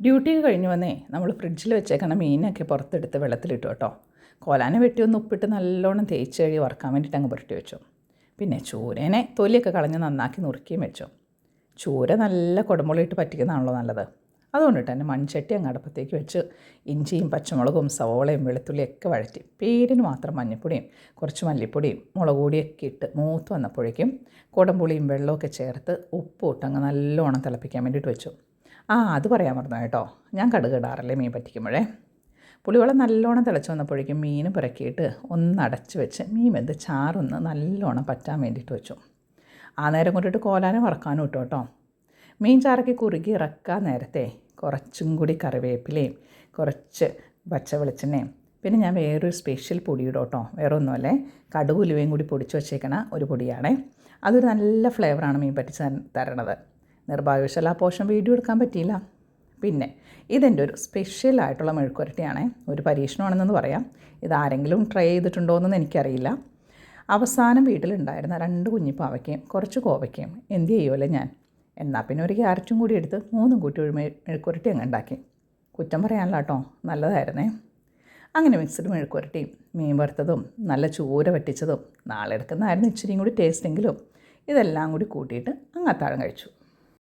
Duty കഴിഞ്ഞ് വന്നേ. നമ്മൾ ഫ്രിഡ്ജിൽ വെച്ചേക്കണ മീനൊക്കെ പുറത്തെടുത്ത് വെള്ളത്തിലിട്ടു കേട്ടോ. കോലാനെ വെട്ടി ഒന്ന് ഉപ്പിട്ട് നല്ലോണം തേച്ച് കഴുകി വറക്കാൻ വേണ്ടിയിട്ട് അങ്ങ് പുരട്ടി വെച്ചു. പിന്നെ ചൂരേനെ തൊലിയൊക്കെ കളഞ്ഞ് നന്നാക്കി നുറുക്കിയും വെച്ചു. ചൂര നല്ല കുടമുളിയിട്ട് പറ്റിക്കുന്നതാണല്ലോ നല്ലത്. അതുകൊണ്ടിട്ട് തന്നെ മൺചട്ടി അങ്ങ് അടുപ്പത്തേക്ക് വെച്ച് ഇഞ്ചിയും പച്ചമുളകും സവോളയും വെളുത്തുള്ളിയും ഒക്കെ വഴറ്റി പേരിന് മാത്രം മഞ്ഞൾപ്പൊടിയും കുറച്ച് മല്ലിപ്പൊടിയും മുളക് പൊടിയൊക്കെ ഇട്ട് മൂത്ത് വന്നപ്പോഴേക്കും കുടംപുളിയും വെള്ളമൊക്കെ ചേർത്ത് ഉപ്പ് ഇട്ട് അങ്ങ് നല്ലോണം തിളപ്പിക്കാൻ വേണ്ടിയിട്ട് വെച്ചു. ആ അത് പറയാൻ മറന്നു കേട്ടോ. ഞാൻ കടുക് മീൻ പറ്റിക്കുമ്പോഴേ. പുളിവെള്ളം നല്ലോണം തിളച്ച് വന്നപ്പോഴേക്കും മീൻ പുരക്കിയിട്ട് ഒന്ന് അടച്ച് വെച്ച് മീൻ വെന്ത് ചാറൊന്ന് നല്ലോണം പറ്റാൻ വേണ്ടിയിട്ട് വെച്ചു. ആ നേരം കൊണ്ടിട്ട് കോലാനും വറക്കാനും ഇട്ടു കേട്ടോ. മീൻ ചാറൊക്കെ കുറുകി ഇറക്കാൻ നേരത്തെ കുറച്ചും കൂടി കറിവേപ്പിലയും കുറച്ച് പച്ച വെളിച്ചെണ്ണയും പിന്നെ ഞാൻ വേറൊരു സ്പെഷ്യൽ പൊടി ഇടും കേട്ടോ. വേറെ ഒന്നുമല്ലേ കടുകുലുവയും കൂടി പൊടിച്ച് വെച്ചേക്കണ ഒരു പൊടിയാണേ. അതൊരു നല്ല ഫ്ലേവറാണ് മീൻ പറ്റിച്ച് തര- തരണത്. നിർഭാഗ്യവശാൽ ആ പോഷൻ വീഡിയോ എടുക്കാൻ പറ്റിയില്ല. പിന്നെ ഇതെന്റെ ഒരു സ്പെഷ്യൽ ആയിട്ടുള്ള മെഴുക്കുരട്ടിയാണ് ഒരു പരീക്ഷണമാണെന്ന് പറയാം. ഇത് ആരെങ്കിലും ട്രൈ ചെയ്തിട്ടുണ്ടോ എന്നൊന്നും എനിക്കറിയില്ല. അവസാനം വീട്ടിലുണ്ടായിരുന്ന രണ്ട് കുഞ്ഞിപ്പാവയ്ക്കയും കുറച്ച് കോവയ്ക്കയും എന്ത് ചെയ്യുമല്ലോ ഞാൻ? എന്നാൽ പിന്നെ ഒരു ക്യാരറ്റും കൂടി എടുത്ത് മൂന്നും കൂട്ടി ഒരു മെഴു- മെഴുക്കുരട്ടി അങ്ങ് ഉണ്ടാക്കി. കുറ്റം പറയാനല്ല കേട്ടോ. നല്ലതായിരുന്നേ. അങ്ങനെ മിക്സ്ഡ് മെഴുക്കുരട്ടിയും മീൻ വറുത്തതും നല്ല ചൂര വറ്റിച്ചതും നാളെ എടുക്കുന്നതായിരുന്നു ഇച്ചിരിയും കൂടി ടേസ്റ്റെങ്കിലും ഇതെല്ലാം കൂടി കൂട്ടിയിട്ട് അങ്ങ് അത്താഴം കഴിച്ചു.